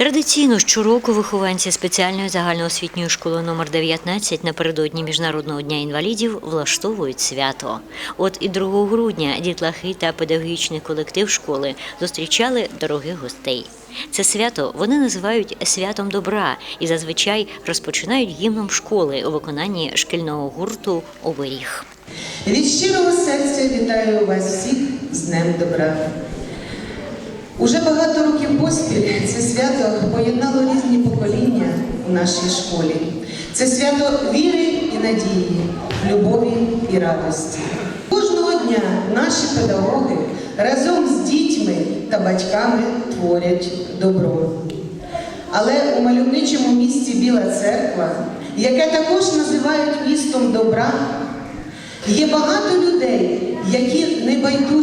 Традиційно щороку вихованці спеціальної загальноосвітньої школи номер 19 напередодні Міжнародного дня інвалідів влаштовують свято. От і 2 грудня дітлахи та педагогічний колектив школи зустрічали дорогих гостей. Це свято вони називають святом добра і зазвичай розпочинають гімном школи у виконанні шкільного гурту Оберіг. Від щирого серця вітаю вас всіх з Днем Добра. Уже багато років поспіль це свято поєднало різні покоління у нашій школі. Це свято віри і надії, любові і радості. Кожного дня наші педагоги разом з дітьми та батьками творять добро. Але у мальовничому місті Біла Церква, яке також називають містом добра, є багато людей, які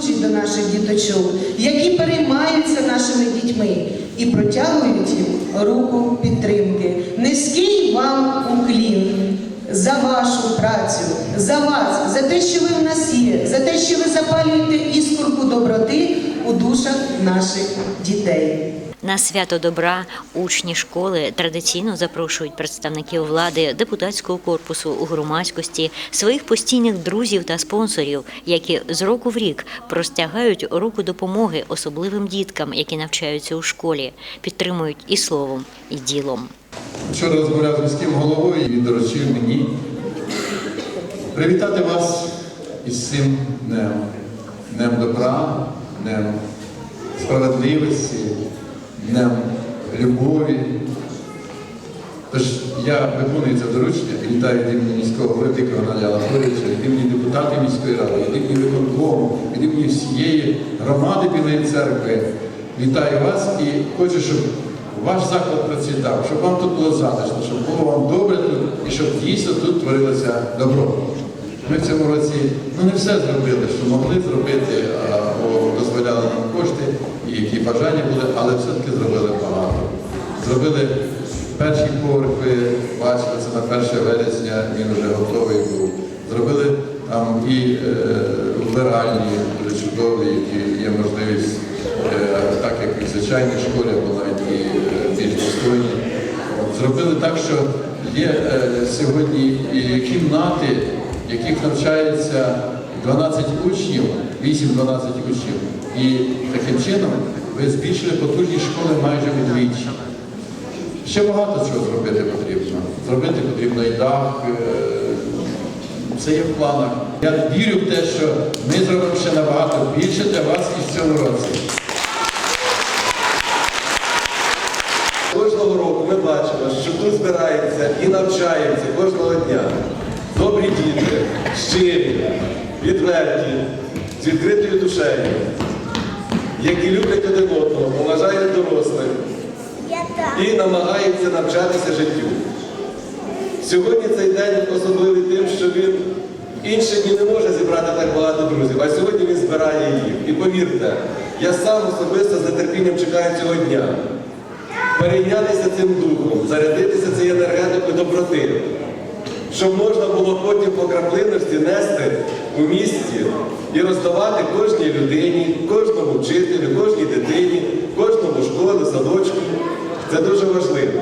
не до наших діточок, які переймаються нашими дітьми і протягують їм руку підтримки. Низький вам уклін за вашу працю, за вас, за те, що ви в нас є, за те, що ви запалюєте іскорку доброти у душах наших дітей. На свято добра учні школи традиційно запрошують представників влади, депутатського корпусу громадськості, своїх постійних друзів та спонсорів, які з року в рік простягають руку допомоги особливим діткам, які навчаються у школі, підтримують і словом, і ділом. Вчора розмовляв з міським головою і він доручив мені привітати вас із цим днем, днем добра, днем справедливості, днем любові. Тож я виконую це доручення вітаю від імені міського голови Дикого Наля Анатолійовича, від імені депутатів міської ради, від імені виконкому, від імені всієї громади Білої церкви. Вітаю вас і хочу, щоб ваш заклад процвітав, щоб вам тут було затишно, щоб було вам добре тут і щоб дійсно тут творилося добро. Ми в цьому році ну, не все зробили, що могли зробити, а, бо дозволяли нам кошти, і які бажання але все-таки зробили багато. Зробили перший поверх, ви бачили, це на 1 вересня, він вже готовий був. Зробили там і е, вбиральні, дуже чудові, які є можливість, е, так як і в звичайній школі, або навіть і е, більш достойні. Зробили так, що є е, сьогодні і кімнати, в яких навчається 12 учнів, 8-12 учнів. І таким чином ви збільшили потужність школи майже вдвічі. Ще багато чого зробити потрібно. Зробити потрібно і дах. Це є в планах. Я вірю в те, що ми зробимо ще набагато більше для вас і в цьому році. Кожного року ми бачимо, що тут збирається і навчається кожного дня. Добрі діти, щирі, відверті, з відкритою душею, які люблять один одного, поважають дорослих і намагаються навчатися життю. Сьогодні цей день особливий тим, що він інші дні не може зібрати так багато друзів, а сьогодні він збирає їх. І повірте, я сам особисто з нетерпінням чекаю цього дня. Перейнятися цим духом, зарядитися цією енергетикою доброти, щоб можна було потім по краплинності нести у місті і роздавати кожній людині, кожному вчителю, кожній дитині, кожному школі, садочку. Це дуже важливо.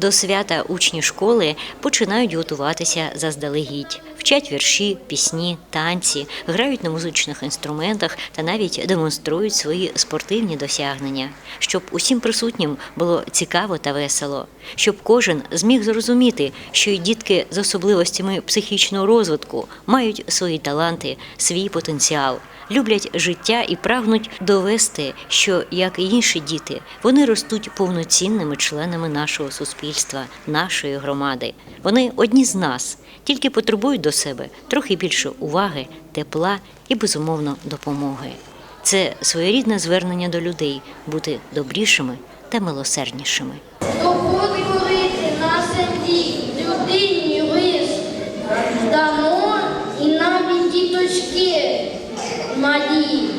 До свята учні школи починають готуватися заздалегідь, вчать вірші, пісні, танці, грають на музичних інструментах та навіть демонструють свої спортивні досягнення, щоб усім присутнім було цікаво та весело, щоб кожен зміг зрозуміти, що й дітки з особливостями психічного розвитку мають свої таланти, свій потенціал люблять життя і прагнуть довести, що, як і інші діти, вони ростуть повноцінними членами нашого суспільства, нашої громади. Вони одні з нас, тільки потребують до себе трохи більше уваги, тепла і безумовно допомоги. Це своєрідне звернення до людей бути добрішими та милосерднішими. Добро творити на землі, людині лиш дамо і навіть діточки малі.